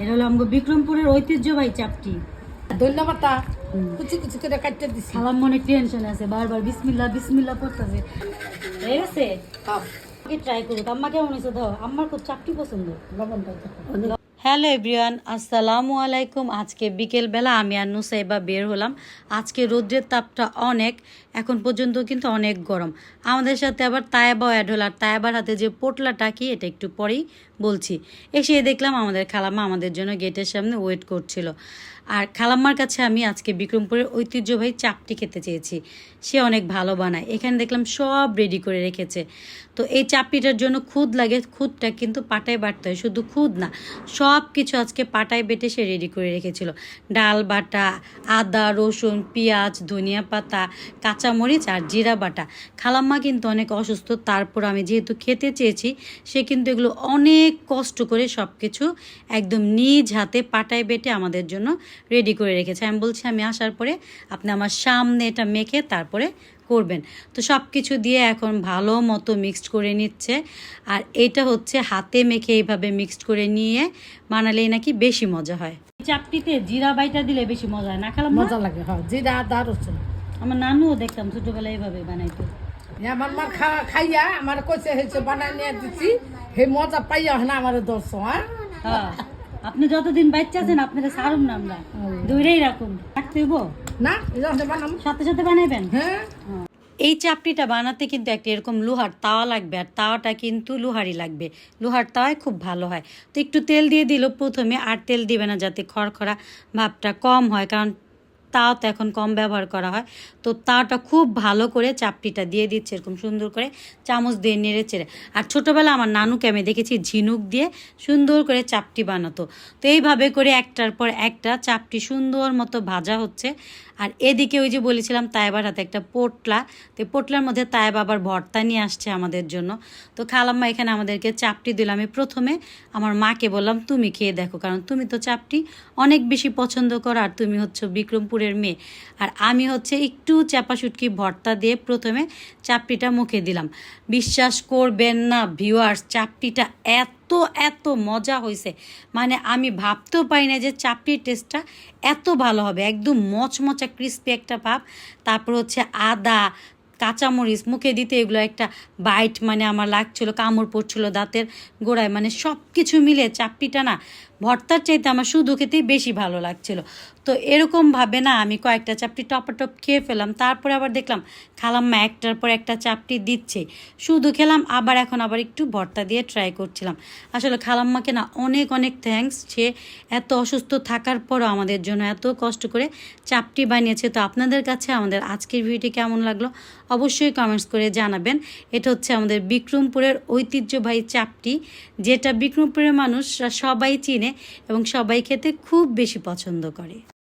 এটা হলো আমাকে বিক্রমপুরের ঐতিহ্যবাহী চাপটি। ধন্যবাদ কুচি কুচি করে কাটতে দিছি। সালাম মনে টেনশন আছে বারবার বিসমিল্লা বিসমিল্লা পড়তেছে। ঠিক আছে ট্রাই করুক আম্মা কেমন হয়েছে ধর? আমার খুব চাপটি পছন্দ। লবণটা হ্যালো এভরিওয়ান, আসসালামু আলাইকুম। আজকে বিকেলবেলা আমি আর নুসাইবা বের হলাম। আজকে রৌদ্রের তাপটা অনেক, এখন পর্যন্ত কিন্তু অনেক গরম। আমাদের সাথে আবার তায়াবাও অ্যাড হলো আর তায়াবার হাতে যে পোটলাটা কি, এটা একটু পরেই বলছি। এসে দেখলাম আমাদের খালাম্মা আমাদের জন্য গেটের সামনে ওয়েট করছিল। আর খালাম্মার কাছে আমি আজকে বিক্রমপুরের ঐতিহ্যবাহী চাপটি খেতে চেয়েছি। সে অনেক ভালো বানায়। এখানে দেখলাম সব রেডি করে রেখেছে। তো এই চাপটিটার জন্য খুদ লাগে, খুদটা কিন্তু পাটায় বাটতে হয়। শুধু খুদ না, সব কিছু আজকে পাটায় বেটে সে রেডি করে রেখেছিল। ডাল বাটা, আদা, রসুন, পেঁয়াজ, ধনিয়া পাতা, কাঁচামরিচ আর জিরা বাটা। খালাম্মা কিন্তু অনেক অসুস্থ, তারপর আমি যেহেতু খেতে চেয়েছি, সে কিন্তু এগুলো অনেক কষ্ট করে সব কিছু একদম নিজ হাতে পাটায় বেটে আমাদের জন্য রেডি করে রেখেছে। আমি বলছি, আমি আসার পরে আপনি আমার সামনে এটা মেখে তারপরে করবেন। তো সব কিছু দিয়ে এখন ভালো মতো মিক্সড করে নিচ্ছে। আর এটা হচ্ছে হাতে মেখে এইভাবে মিক্সড করে নিয়ে বানালেই নাকি বেশি মজা হয়। চাপটিতে জিরা বাইটা দিলে বেশি মজা হয় না খেলাম মজা লাগে হ্যাঁ জিরা আদা রসুন আমার নানুও দেখতাম ছোটবেলায় এইভাবে বানাইতো। আমার মা খাওয়া খাইয়া আমার কইছে হয়েছে বানাই নিয়ে দিছি। হে মজা পাইয়া না আমার দর্শ হ্যাঁ? হ্যাঁ। আপনি যতদিন বাচ্চা আছেন আপনারা সারুন না আমরা। দূরেই রাখুন। রাখতে হইব? না এরকম সাথে সাথে বানাইবেন হ্যাঁ। এই চাপটিটা বানাতে কিন্তু একটা এরকম লোহার তাওয়া লাগবে আর তাওয়াটা কিন্তু লোহারই লাগবে। লোহার তাওয়ায় খুব ভালো হয়। তো একটু তেল দিয়ে দিল প্রথমে আর তেল দিবে না যাতে খড়খড়া ভাবটা কম হয় কারণ তাও তো এখন কম ব্যবহার করা হয়। তো তাওটা খুব ভালো করে চাপটিটা দিয়ে দিচ্ছে এরকম সুন্দর করে চামচ দিয়ে নেড়ে চেড়ে। আর ছোটোবেলা আমার নানুকে আমি দেখেছি ঝিনুক দিয়ে সুন্দর করে চাপটি বানাতো। তো এইভাবে করে একটার পর একটা চাপটি সুন্দর মতো ভাজা হচ্ছে। আর এদিকে ওই যে বলেছিলাম তাইবার হাতে একটা পোটলা। তো পোটলার মধ্যে তাইব আবার ভর্তা নিয়ে আসছে আমাদের জন্য। তো খালাম্মা এখানে আমাদেরকে চাপটি দিল। আমি প্রথমে আমার মাকে বললাম, তুমি খেয়ে দেখো, কারণ তুমি তো চাপটি অনেক বেশি পছন্দ করো, আর তুমি হচ্ছে বিক্রমপুরের মেয়ে। আর আমি হচ্ছে একটু চাপা শুটকি ভর্তা দিয়ে প্রথমে চাপটিটা মুখে দিলাম। বিশ্বাস করবেন না ভিউয়ার্স চাপটিটা এত এত মজা হয়েছে মানে আমি ভাবতেও পারি না যে চাপটির টেস্টটা এত ভালো হবে। একদম মচমচা ক্রিস্পি একটা ভাব। তারপর হচ্ছে আদা কাঁচামরিচ মুখে দিতে এগুলো একটা বাইট মানে আমার লাগছিল, কামড় পড়ছিল দাঁতের গোড়ায় মানে সব কিছু মিলে চাপটিটা না ভর্তার চাইতে আমার শুধু খেতেই বেশি ভালো লাগছিল। তো এরকমভাবে না আমি কয়েকটা চাপটি টপাটপ খেয়ে ফেলাম তারপরে আবার দেখলাম খালাম্মা একটার পর একটা চাপটি দিচ্ছে। শুধু খেলাম, আবার এখন আবার একটু ভর্তা দিয়ে ট্রাই করছিলাম। আসলে খালাম্মাকে না অনেক অনেক থ্যাঙ্কস সে এত অসুস্থ থাকার পরও আমাদের জন্য এত কষ্ট করে চাপটি বানিয়েছে। তো আপনাদের কাছে আমাদের আজকের ভিডিওটি কেমন লাগল? অবশ্যই কমেন্টস করে জানাবেন। এটা হচ্ছে আমাদের বিক্রমপুরের ঐতিহ্যবাহী চাপটি, যেটা বিক্রমপুরের মানুষরা সবাই চিনে এবং সবাই খেতে খুব বেশি পছন্দ করে।